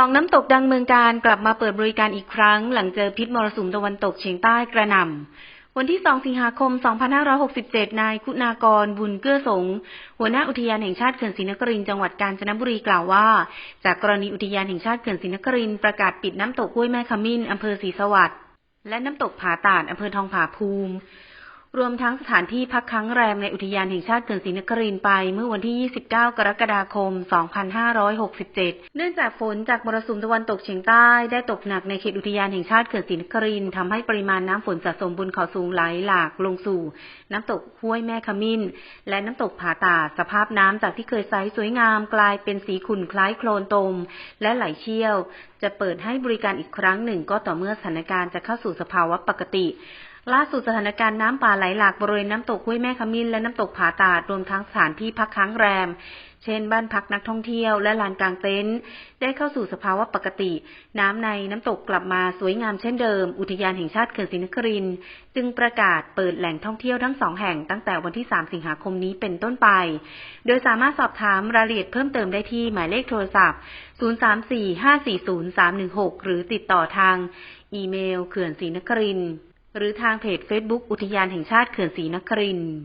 องน้ำตกดังเมืองการกลับมาเปิดบริการอีกครั้ง หลังเจอพิษมรสุมตะวันตกเฉียงใต้กระหน่ำ วันที่ 2 สิงหาคม 2567 นายคุณากร บุญเกื้อสง หัวหน้าอุทยานแห่งชาติเขื่อนศรีนครินจังหวัดกาญจนบุรีกล่าวว่า จากกรณีอุทยานแห่งชาติเขื่อนศรีนครินประกาศปิดน้ำตกห้วยแม่ขมิ้นอำเภอศรีสวัสดิ์และน้ำตกผาตาดอำเภอทองผาภูมิ รวมทั้งสถานที่พักค้างแรมในอุทยานแห่งชาติเขื่อนศรีนครินไปเมื่อวันที่ 29 กรกฎาคม 2567 เนื่องจากฝนจากมรสุมตะวันตกเฉียงใต้ได้ตกหนักในเขตอุทยานแห่งชาติเขื่อนศรีนครินทร์ทำให้ปริมาณน้ำฝนสะสมบนเขาสูงไหลหลากลงสู่ น้ำตกห้วยแม่ขมิ้น และน้ำตกผาตาสภาพน้ำจากที่เคยใสสวยงามกลายเป็นสีขุ่นคล้ายโคลนตม และไหลเชี่ยว จะเปิดให้บริการอีกครั้งหนึ่งก็ต่อเมื่อสถานการณ์จะเข้าสู่สภาวะปกติ ล่าสุดสถานการณ์น้ำป่าไหลหลากบริเวณน้ำตกห้วยแม่ขมิ้นและน้ำตกผาตาดรวมทั้งสถานที่พักค้างแรม เช่น บ้านพักนักท่องเที่ยวและลานกลางเต็นท์ได้เข้าสู่สภาวะปกติ น้ำในน้ำตกกลับมาสวยงามเช่นเดิม อุทยานแห่งชาติเขื่อนศรีนครินจึงประกาศเปิดแหล่งท่องเที่ยวทั้งสองแห่งตั้งแต่วันที่ 3 สิงหาคมนี้เป็นต้นไป โดยสามารถสอบถามรายละเอียดเพิ่มเติมได้ที่หมายเลขโทรศัพท์ 034540316 หรือติดต่อทาง อีเมลเขื่อนศรีนคริน หรือทางเพจ Facebook อุทยานแห่งชาติเขื่อนศรีนครินทร์